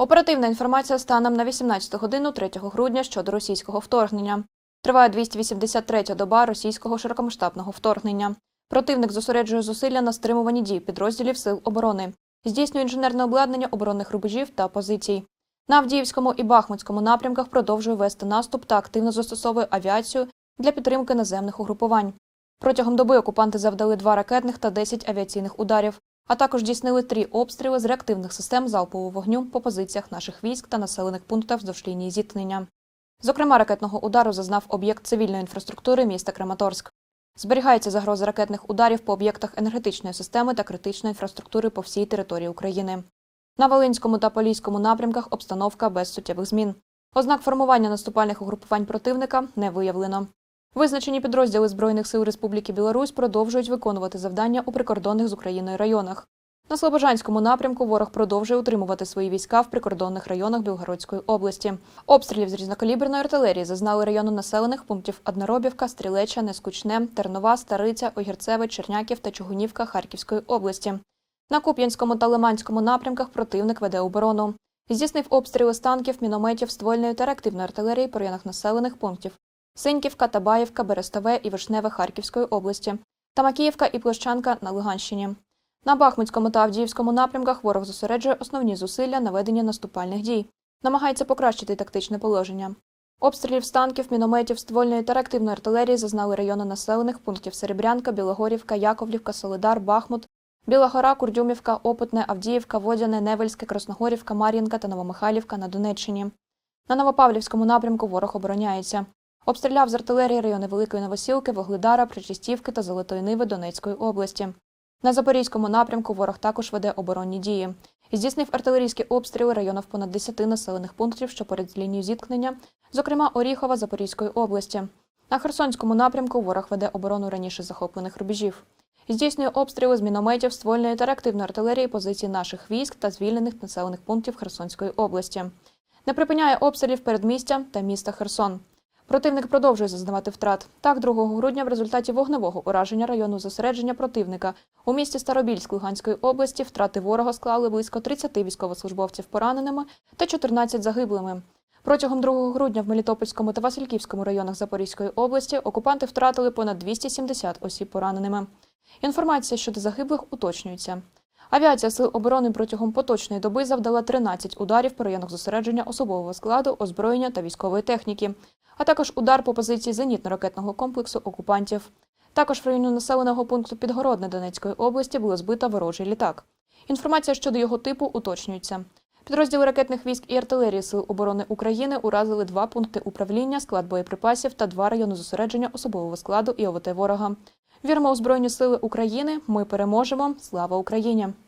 Оперативна інформація станом на 18 годину 3 грудня щодо російського вторгнення. Триває 283-я доба російського широкомасштабного вторгнення. Противник зосереджує зусилля на стримуванні дій підрозділів сил оборони, здійснює інженерне обладнання оборонних рубежів та позицій. На Авдіївському і Бахмутському напрямках продовжує вести наступ та активно застосовує авіацію для підтримки наземних угрупувань. Протягом доби окупанти завдали два ракетних та 10 авіаційних ударів, а також здійснили три обстріли з реактивних систем залпового вогню по позиціях наших військ та населених пунктах вздовж лінії зіткнення. Зокрема, ракетного удару зазнав об'єкт цивільної інфраструктури міста Краматорськ. Зберігається загроза ракетних ударів по об'єктах енергетичної системи та критичної інфраструктури по всій території України. На Волинському та Поліському напрямках обстановка без суттєвих змін. Ознак формування наступальних угрупувань противника не виявлено. Визначені підрозділи Збройних сил Республіки Білорусь продовжують виконувати завдання у прикордонних з Україною районах. На Слобожанському напрямку ворог продовжує утримувати свої війська в прикордонних районах Білгородської області. Обстрілів з різнокаліберної артилерії зазнали райони населених пунктів Одноробівка, Стрілеча, Нескучне, Тернова, Стариця, Огірцеве, Черняків та Чугунівка Харківської області. На Куп'янському та Лиманському напрямках противник веде оборону. Здійснив обстріли з танків, мінометів, ствольної та реактивної артилерії по районах населених пунктів Синьківка, Табаївка, Берестове і Вишневе Харківської області та Макіївка і Площанка на Луганщині. На Бахмутському та Авдіївському напрямках ворог зосереджує основні зусилля на ведення наступальних дій, намагається покращити тактичне положення. Обстрілів з танків, мінометів, ствольної та реактивної артилерії зазнали райони населених пунктів Серебрянка, Білогорівка, Яковлівка, Солидар, Бахмут, Біла Курдюмівка, Опитне, Авдіївка, Водяне, Невельське, Красногорівка, Мар'їнка та Новомихайлівка на Донеччині. На Новопавлівському напрямку ворог обороняється. Обстріляв з артилерії райони Великої Новосілки, Вогледара, Причистівки та Золотої Ниви Донецької області. На Запорізькому напрямку ворог також веде оборонні дії. Здійснив артилерійські обстріли районів понад 10 населених пунктів, що поряд з лінією зіткнення, зокрема Оріхова Запорізької області. На Херсонському напрямку ворог веде оборону раніше захоплених рубежів. Здійснює обстріли з мінометів, ствольної та реактивної артилерії позицій наших військ та звільнених населених пунктів Херсонської області. Не припиняє обстрілів передмістя та міста Херсон. Противник продовжує зазнавати втрат. Так, 2 грудня в результаті вогневого ураження району зосередження противника у місті Старобільськ Луганської області втрати ворога склали близько 30 військовослужбовців пораненими та 14 загиблими. Протягом 2 грудня в Мелітопольському та Васильківському районах Запорізької області окупанти втратили понад 270 осіб пораненими. Інформація щодо загиблих уточнюється. Авіація Сил оборони протягом поточної доби завдала 13 ударів по районах зосередження особового складу, озброєння та військової техніки, а також удар по позиції зенітно-ракетного комплексу окупантів. Також в районі населеного пункту Підгородне Донецької області було збито ворожий літак. Інформація щодо його типу уточнюється. Підрозділи ракетних військ і артилерії Сил оборони України уразили два пункти управління, склад боєприпасів та два райони зосередження особового складу і ОВТ ворога. Віримо у Збройні Сили України. Ми переможемо. Слава Україні!